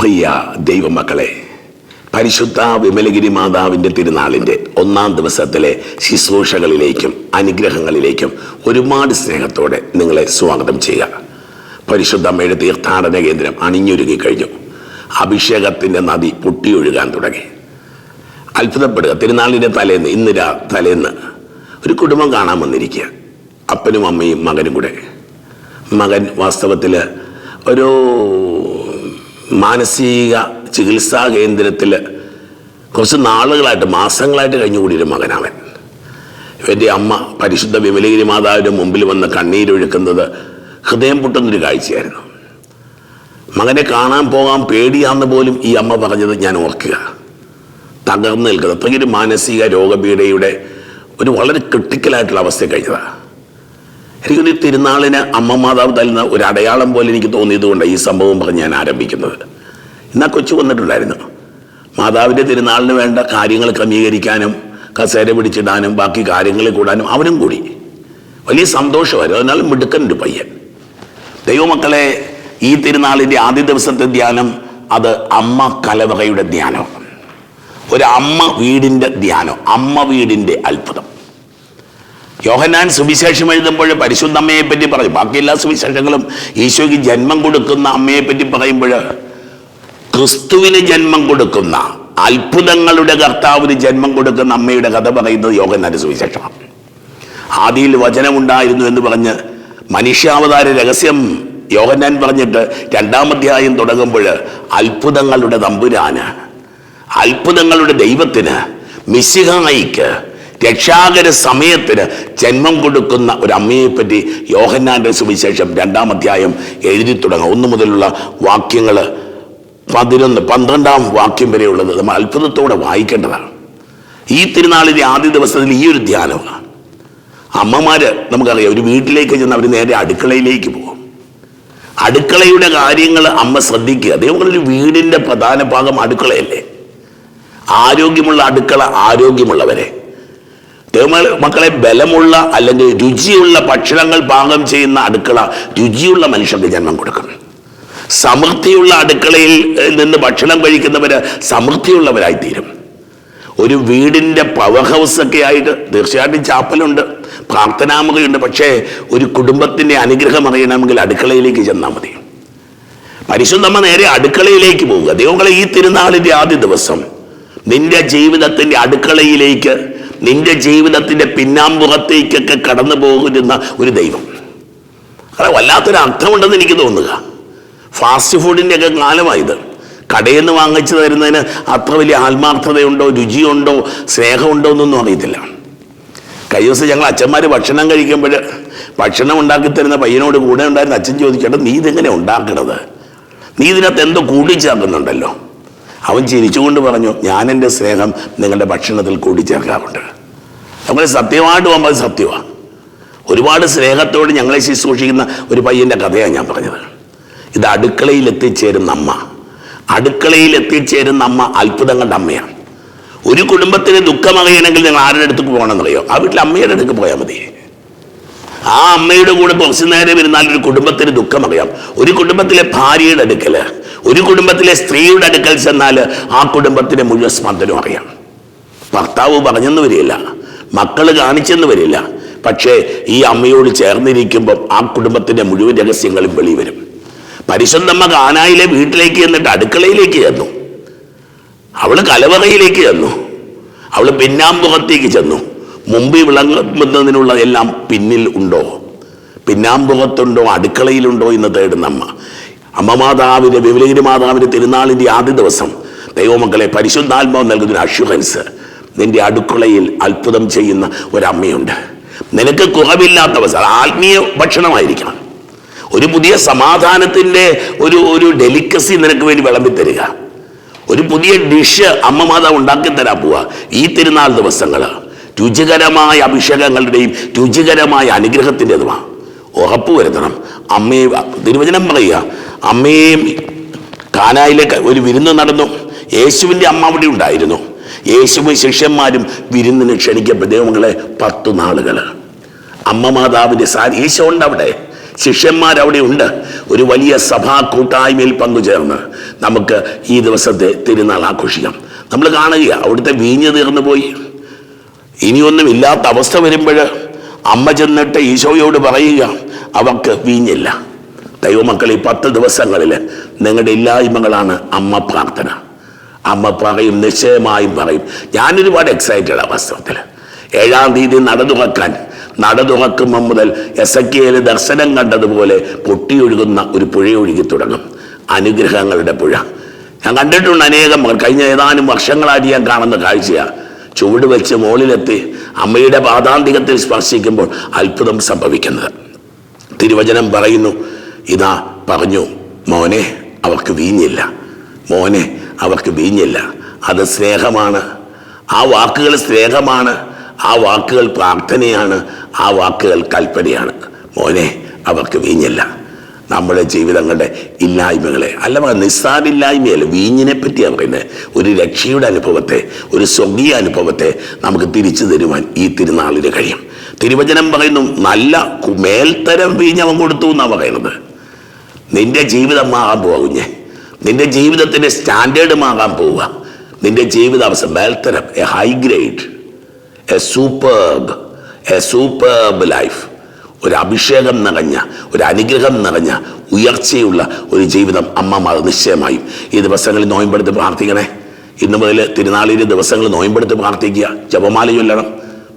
പ്രിയ ദൈവമക്കളെ പരിശുദ്ധ വിമലഗിരി മാതാവിന്റെ തിരുനാളിന്റെ ഒന്നാം ദിവസത്തിലെ ശുശ്രൂഷകളിലേക്കും അനുഗ്രഹങ്ങളിലേക്കും ഒരുപാട് സ്നേഹത്തോടെ നിങ്ങളെ സ്വാഗതം ചെയ്യുക. പരിശുദ്ധ അമ്മയുടെ തീർത്ഥാടന കേന്ദ്രം അണിഞ്ഞൊരുങ്ങി കഴിഞ്ഞു. അഭിഷേകത്തിന്റെ നദി പൊട്ടിയൊഴുകാൻ തുടങ്ങി. അത്ഭുതപ്പെടുക തിരുനാളിന്റെ തലേന്ന് ഇന്ന് രാ തലേന്ന് ഒരു കുടുംബം കാണാൻ വന്നിരിക്കുക. അപ്പനും അമ്മയും മകനും കൂടെ. മകൻ വാസ്തവത്തിൽ ഒരു മാനസിക ചികിത്സാ കേന്ദ്രത്തിൽ കുറച്ച് നാളുകളായിട്ട് മാസങ്ങളായിട്ട് കഴിഞ്ഞുകൂടിയൊരു മകനവൻ. ഇവന്റെ അമ്മ പരിശുദ്ധ വിമലഗിരി മാതാവിന്റെ മുമ്പിൽ വന്ന് കണ്ണീരൊഴുക്കുന്നത് ഹൃദയം പൊട്ടുന്നൊരു കാഴ്ചയായിരുന്നു. മകനെ കാണാൻ പോകാൻ പേടിയാന്ന് പോലും ഈ അമ്മ പറഞ്ഞത് ഞാൻ ഓർക്കുക. തകർന്നു നിൽക്കുന്നത്. അത്രയ്ക്കൊരു മാനസിക രോഗപീഠയുടെ ഒരു വളരെ ക്രിട്ടിക്കലായിട്ടുള്ള അവസ്ഥ കഴിഞ്ഞതാണ് എനിക്കൊരു തിരുനാളിന് അമ്മ മാതാവ് തരുന്ന ഒരു അടയാളം പോലെ എനിക്ക് തോന്നിയത് കൊണ്ട് ഈ സംഭവം പറഞ്ഞ് ഞാൻ ആരംഭിക്കുന്നത്. എന്നാൽ കൊച്ചു വന്നിട്ടുണ്ടായിരുന്നു. മാതാവിന്റെ തിരുനാളിന് വേണ്ട കാര്യങ്ങൾ ക്രമീകരിക്കാനും കസേര പിടിച്ചിടാനും ബാക്കി കാര്യങ്ങൾ കൂടാനും അവനും കൂടി. വലിയ സന്തോഷമായിരുന്നു. അതിനാൽ മിടുക്കനൊരു പയ്യൻ. ദൈവമക്കളെ ഈ തിരുനാളിന്റെ ആദ്യ ദിവസത്തെ ധ്യാനം അത് അമ്മ കലവറയുടെ ധ്യാനം. ഒരു അമ്മ വീടിന്റെ ധ്യാനം അമ്മ വീടിന്റെ അത്ഭുതം. യോഹന്നാൻ സുവിശേഷം എഴുതുമ്പോൾ പരിശുദ്ധ അമ്മയെ പറ്റി പറയും. ബാക്കി എല്ലാ സുവിശേഷങ്ങളും ഈശോയ്ക്ക് ജന്മം കൊടുക്കുന്ന അമ്മയെ പറ്റി പറയുമ്പോൾ ക്രിസ്തുവിന് ജന്മം കൊടുക്കുന്ന അത്ഭുതങ്ങളുടെ കർത്താവിന് ജന്മം കൊടുക്കുന്ന അമ്മയുടെ കഥ പറയുന്നത് യോഹന്നാൻ സുവിശേഷമാണ്. ആദിയിൽ വചനമുണ്ടായിരുന്നു എന്ന് പറഞ്ഞ് മനുഷ്യാവതാര രഹസ്യം യോഹന്നാൻ പറഞ്ഞിട്ട് രണ്ടാം അധ്യായം തുടങ്ങുമ്പോൾ അത്ഭുതങ്ങളുടെ തമ്പുരാന് അത്ഭുതങ്ങളുടെ ദൈവത്തിന് മിശിഹായിക്ക് രക്ഷാകര സമയത്തിന് ജന്മം കൊടുക്കുന്ന ഒരു അമ്മയെപ്പറ്റി യോഹന്നാന്റെ സുവിശേഷം രണ്ടാം അധ്യായം എഴുതി തുടങ്ങും. ഒന്നു മുതലുള്ള വാക്യങ്ങൾ പതിനൊന്ന് പന്ത്രണ്ടാം വാക്യം വരെയുള്ളത് നമ്മൾ അത്ഭുതത്തോടെ വായിക്കേണ്ടതാണ്. ഈ തിരുനാളിന്റെ ആദ്യ ദിവസത്തിൽ ഈ ഒരു ധ്യാനമാണ്. അമ്മമാര് നമുക്കറിയാം ഒരു വീട്ടിലേക്ക് ചെന്ന് അവർ നേരെ അടുക്കളയിലേക്ക് പോകും. അടുക്കളയുടെ കാര്യങ്ങൾ അമ്മ ശ്രദ്ധിക്കുക. അതേപോലെ വീടിന്റെ പ്രധാന ഭാഗം അടുക്കളയല്ലേ? ആരോഗ്യമുള്ള അടുക്കള ആരോഗ്യമുള്ളവരെ. മക്കളെ ബലമുള്ള അല്ലെങ്കിൽ രുചിയുള്ള ഭക്ഷണങ്ങൾ പാകം ചെയ്യുന്ന അടുക്കള രുചിയുള്ള മനുഷ്യർക്ക് ജന്മം കൊടുക്കും. സമൃദ്ധിയുള്ള അടുക്കളയിൽ നിന്ന് ഭക്ഷണം കഴിക്കുന്നവര് സമൃദ്ധിയുള്ളവരായി തീരും ഒരു വീടിന്റെ പവർ ഹൗസ് ഒക്കെ ആയിട്ട് തീർച്ചയായിട്ടും ചാപ്പലുണ്ട് പ്രാർത്ഥനാമുകയുണ്ട് പക്ഷേ ഒരു കുടുംബത്തിന്റെ അനുഗ്രഹം അറിയണമെങ്കിൽ അടുക്കളയിലേക്ക് ചെന്നാൽ മതി. പരിശുദ്ധമ്മ നേരെ അടുക്കളയിലേക്ക് പോവുക. ദൈവങ്ങളെ ഈ തിരുനാളിന്റെ ആദ്യ ദിവസം നിന്റെ ജീവിതത്തിന്റെ അടുക്കളയിലേക്ക് നിന്റെ ജീവിതത്തിന്റെ പിന്നാമ്പുറത്തേക്കൊക്കെ കടന്നു പോകുന്ന ഒരു ദൈവം. അത് വല്ലാത്തൊരു അർത്ഥമുണ്ടെന്ന് എനിക്ക് തോന്നുക. ഫാസ്റ്റ് ഫുഡിന്റെ ഒക്കെ കാലമായത്. കടയിൽ നിന്ന് വാങ്ങിച്ചു തരുന്നതിന് അത്ര വലിയ ആത്മാർത്ഥതയുണ്ടോ രുചിയുണ്ടോ സ്നേഹമുണ്ടോ എന്നൊന്നും അറിയത്തില്ല. കഴിഞ്ഞ ദിവസം ഞങ്ങൾ അച്ഛന്മാർ ഭക്ഷണം കഴിക്കുമ്പോൾ ഭക്ഷണം ഉണ്ടാക്കി തരുന്ന പയ്യനോട് കൂടെ ഉണ്ടായിരുന്ന അച്ഛൻ ചോദിച്ചേട്ടാ നീ ഇതെങ്ങനെ ഉണ്ടാക്കണത്? നീ ഇതിനകത്ത് എന്തോ കൂടിച്ചേർക്കുന്നുണ്ടല്ലോ അവൻ ചിരിച്ചുകൊണ്ട് പറഞ്ഞു ഞാൻ എന്റെ സ്നേഹം നിങ്ങളുടെ ഭക്ഷണത്തിൽ കൂടിച്ചേർക്കാറുണ്ട് നമ്മൾ സത്യമായിട്ട് പോകുമ്പോൾ സത്യമാണ് ഒരുപാട് സ്നേഹത്തോട് ഞങ്ങളെ ശുശ്രൂഷിക്കുന്ന ഒരു പയ്യന്റെ കഥയാണ് ഞാൻ പറഞ്ഞത്. ഇത് അടുക്കളയിൽ എത്തിച്ചേരുന്ന അമ്മ അടുക്കളയിൽ എത്തിച്ചേരുന്ന അമ്മ അത്ഭുതങ്ങളുടെ അമ്മയാണ്. ഒരു കുടുംബത്തിന് ദുഃഖമറിയണമെങ്കിൽ നിങ്ങൾ ആരുടെ അടുത്തേക്ക് പോകണമെന്നറിയോ? ആ വീട്ടിൽ അമ്മയുടെ അടുക്ക് പോയാൽ മതി. ആ അമ്മയുടെ കൂടെ കുറച്ച് നേരം ഇരുന്നാൽ ഒരു കുടുംബത്തിന് ദുഃഖമറിയാം ഒരു കുടുംബത്തിലെ ഭാര്യയുടെ അടുക്കൽ ഒരു കുടുംബത്തിലെ സ്ത്രീയുടെ അടുക്കൽ ചെന്നാൽ ആ കുടുംബത്തിന് മുഴുവൻ സ്പന്ദനം അറിയാം. ഭർത്താവ് പറഞ്ഞെന്ന് വരില്ല. മക്കൾ കാണിച്ചെന്ന് വരില്ല. പക്ഷേ ഈ അമ്മയോട് ചേർന്നിരിക്കുമ്പോൾ ആ കുടുംബത്തിന്റെ മുഴുവൻ രഹസ്യങ്ങളും വെളിവരും പരിശുദ്ധമ്മ കാനായിലെ വീട്ടിലേക്ക് ചെന്നിട്ട് അടുക്കളയിലേക്ക് ചെന്നു. അവൾ കലവറയിലേക്ക് ചെന്നു. അവൾ പിന്നാമ്പുറത്തേക്ക് ചെന്നു. മുമ്പിൽ വിളങ്ങുന്നതിനുള്ള എല്ലാം പിന്നിൽ ഉണ്ടോ? പിന്നാമ്പുറത്തുണ്ടോ? അടുക്കളയിലുണ്ടോ? എന്ന് തേടുന്ന അമ്മ അമ്മ മാതാവിന്റെ വിവലഗിരി മാതാവിന്റെ തിരുനാളിന്റെ ആദ്യ ദിവസം ദൈവമക്കളെ പരിശുദ്ധാത്മാവ് നൽകുന്ന അഷുറൻസ് നിന്റെ അടുക്കളയിൽ അത്ഭുതം ചെയ്യുന്ന ഒരമ്മയുണ്ട്. നിനക്ക് കുറവില്ലാത്ത ആത്മീയ ഭക്ഷണമായിരിക്കണം. ഒരു പുതിയ സമാധാനത്തിന്റെ ഒരു ഒരു ഡെലിക്കസി നിനക്ക് വേണ്ടി വിളമ്പി തരിക. ഒരു പുതിയ ഡിഷ് അമ്മ മാതാവ് ഉണ്ടാക്കി തരാൻ പോവുക. ഈ തിരുനാൾ ദിവസങ്ങൾ രുചികരമായ അഭിഷേകങ്ങളുടെയും രുചികരമായ അനുഗ്രഹത്തിന്റെതുമാണ്. ഉറപ്പ് വരുത്തണം. അമ്മയെ തിരുവചനം പറയുക അമ്മയും കാനായിലേക്ക് ഒരു വിരുന്ന് നടന്നു. യേശുവിന്റെ അമ്മ അവിടെ ഉണ്ടായിരുന്നു. യേശുവും ശിഷ്യന്മാരും വിരുന്നിന് ക്ഷണിക്കപ്പെട്ട ദൈവങ്ങളെ പത്തു നാളുകൾ. അമ്മ മാതാവിന്റെ സാ ഈശോ ഉണ്ട് അവിടെ. ശിഷ്യന്മാർ അവിടെ ഉണ്ട്. ഒരു വലിയ സഭാ കൂട്ടായ്മയിൽ പങ്കുചേർന്ന് നമുക്ക് ഈ ദിവസത്തെ തിരുനാൾ ആഘോഷിക്കാം. നമ്മൾ കാണുക അവിടുത്തെ വീഞ്ഞ് തീർന്നു പോയി. ഇനിയൊന്നും ഇല്ലാത്ത അവസ്ഥ വരുമ്പോൾ അമ്മ ചെന്നിട്ട് ഈശോയോട് പറയുക അവർക്ക് വീഞ്ഞില്ല. ദൈവമക്കൾ ഈ പത്ത് ദിവസങ്ങളിൽ നിങ്ങളുടെ ഇല്ലായ്മകളാണ് അമ്മ പ്രാർത്ഥന. അമ്മ പറയും നിശ്ചയമായും പറയും. ഞാനൊരുപാട് എക്സൈറ്റഡ് ആ വാസ്തവത്തിൽ. ഏഴാം തീയതി നട തുറക്കാൻ നട തുറക്കുമ്പോൾ മുതൽ എസ് എ ദർശനം കണ്ടതുപോലെ പൊട്ടിയൊഴുകുന്ന ഒരു പുഴ ഒഴുകി തുടങ്ങും. അനുഗ്രഹങ്ങളുടെ പുഴ. ഞാൻ കണ്ടിട്ടുണ്ട് അനേകം കഴിഞ്ഞ ഏതാനും വർഷങ്ങളായിട്ട് ഞാൻ കാണുന്ന കാഴ്ചയാണ് ചുവട് വെച്ച് മുകളിലെത്തി അമ്മയുടെ പാതാന്തികത്തിൽ സ്പർശിക്കുമ്പോൾ അത്ഭുതം സംഭവിക്കുന്നത്. തിരുവചനം പറയുന്നു ഇതാ പറഞ്ഞു മോനെ അവർക്ക് വീഞ്ഞില്ല. മോനെ അവർക്ക് വീഞ്ഞില്ല. അത് സ്നേഹമാണ്. ആ വാക്കുകൾ സ്നേഹമാണ്. ആ വാക്കുകൾ പ്രാർത്ഥനയാണ്. ആ വാക്കുകൾ കൽപ്പനയാണ്. മോനെ അവർക്ക് വീഞ്ഞില്ല. നമ്മുടെ ജീവിതങ്ങളുടെ ഇല്ലായ്മകളെ അല്ല നിസ്സാരില്ലായ്മയല്ല വീഞ്ഞിനെ പറ്റിയാണ് പറയുന്നത് ഒരു രക്ഷയുടെ അനുഭവത്തെ ഒരു സ്വർഗീയ അനുഭവത്തെ നമുക്ക് തിരിച്ചു തരുവാൻ ഈ തിരുനാളിന് കഴിയും. തിരുവചനം പറയുന്നു നല്ല മേൽത്തരം വീഞ്ഞ് അവൻ കൊടുത്തു എന്നാണ് പറയുന്നത്. നിന്റെ ജീവിതം മാറാൻ പോവാ കുഞ്ഞെ. നിന്റെ ജീവിതത്തിന്റെ സ്റ്റാൻഡേർഡ് മാറാൻ പോവുക നിന്റെ ജീവിത അവസ്ഥ മേൽത്തരം a high grade a superb a superb life. ഒരു അഭിഷേകം നിറഞ്ഞ ഒരു അനുഗ്രഹം നിറഞ്ഞ ഉയർച്ചയുള്ള ഒരു ജീവിതം അമ്മമാർ നിശ്ചയമായും. ഈ ദിവസങ്ങളിൽ നോയമ്പെടുത്ത് പ്രാർത്ഥിക്കണേ. ഇന്ന് മുതൽ തിരുനാളിന്റെ ദിവസങ്ങൾ നോയമ്പെടുത്ത് പ്രാർത്ഥിക്കുക. ജപമാല ചൊല്ലണം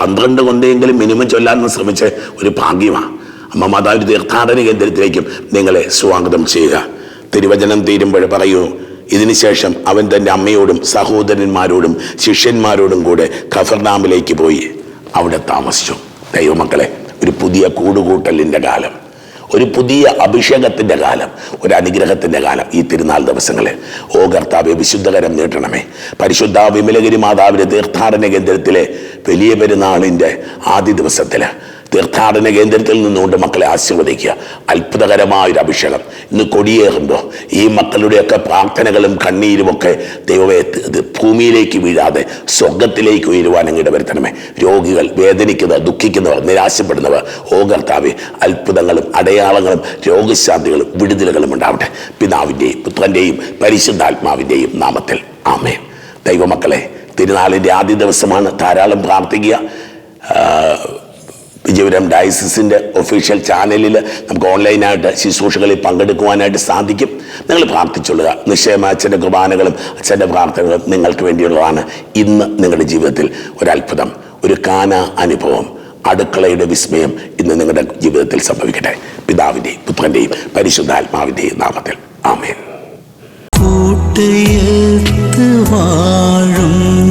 പന്ത്രണ്ട് കൊണ്ടെങ്കിലും മിനിമം ചൊല്ലാൻ ശ്രമിച്ച ഒരു ഭാഗ്യമാണ് അമ്മ മാതാവിന്റെ തീർത്ഥാടന കേന്ദ്രത്തിലേക്കും നിങ്ങളെ സ്വാഗതം ചെയ്യുക. തിരുവചനം തീരുമ്പോൾ പറയൂ ഇതിനുശേഷം അവൻ തന്റെ അമ്മയോടും സഹോദരന്മാരോടും ശിഷ്യന്മാരോടും കൂടെ ഖഫർനാമിലേക്ക് പോയി അവിടെ താമസിച്ചു. ദൈവമക്കളെ ഒരു പുതിയ കൂടുകൂട്ടലിന്റെ കാലം ഒരു പുതിയ അഭിഷേകത്തിന്റെ കാലം ഒരു അനുഗ്രഹത്തിന്റെ കാലം ഈ തിരുനാൾ ദിവസങ്ങളിൽ ഓ കർത്താവെ വിശുദ്ധകരം നീട്ടണമേ. പരിശുദ്ധ വിമലഗിരി മാതാവിന്റെ തീർത്ഥാടന കേന്ദ്രത്തിലെ വലിയ പെരുന്നാളിന്റെ ആദ്യ ദിവസത്തിൽ തീർത്ഥാടന കേന്ദ്രത്തിൽ നിന്നുകൊണ്ട് മക്കളെ ആശീർവദിക്കുക. അത്ഭുതകരമായ ഒരു അഭിഷേകം. ഇന്ന് കൊടിയേറുമ്പോൾ ഈ മക്കളുടെയൊക്കെ പ്രാർത്ഥനകളും കണ്ണീരുമൊക്കെ ദൈവമേ ഭൂമിയിലേക്ക് വീഴാതെ സ്വർഗത്തിലേക്ക് ഉയരുവാൻ വരുത്തണമേ. രോഗികൾ വേദനിക്കുന്നവർ ദുഃഖിക്കുന്നവർ നിരാശപ്പെടുന്നവർ ഓ കർത്താവ് അത്ഭുതങ്ങളും അടയാളങ്ങളും രോഗശാന്തികളും വിടുതലുകളും ഉണ്ടാവട്ടെ. പിതാവിന്റെയും പുത്രന്റെയും പരിശുദ്ധാത്മാവിന്റെയും നാമത്തിൽ. ആമേ ദൈവമക്കളെ തിരുനാളിന്റെ ആദ്യ ദിവസമാണ് ധാരാളം പ്രാർത്ഥിക്കുക. വിജയപുരം ഡയസിസിന്റെ ഒഫീഷ്യൽ ചാനലിൽ നമുക്ക് ഓൺലൈനായിട്ട് ശുശ്രൂഷകളിൽ പങ്കെടുക്കുവാനായിട്ട് സാധിക്കും. നിങ്ങൾ പ്രാർത്ഥിച്ചുള്ളുക. നിശ്ചയമായ അച്ഛന്റെ കുർബാനകളും അച്ഛന്റെ പ്രാർത്ഥനകളും നിങ്ങൾക്ക് വേണ്ടിയുള്ളതാണ് ഇന്ന് നിങ്ങളുടെ ജീവിതത്തിൽ ഒരത്ഭുതം ഒരു കാന അനുഭവം അടുക്കളയുടെ വിസ്മയം ഇന്ന് നിങ്ങളുടെ ജീവിതത്തിൽ സംഭവിക്കട്ടെ. പിതാവിന്റെയും പുത്രന്റെയും പരിശുദ്ധാത്മാവിന്റെയും നാമത്തിൽ. ആമേൻ. വാഴുന്ന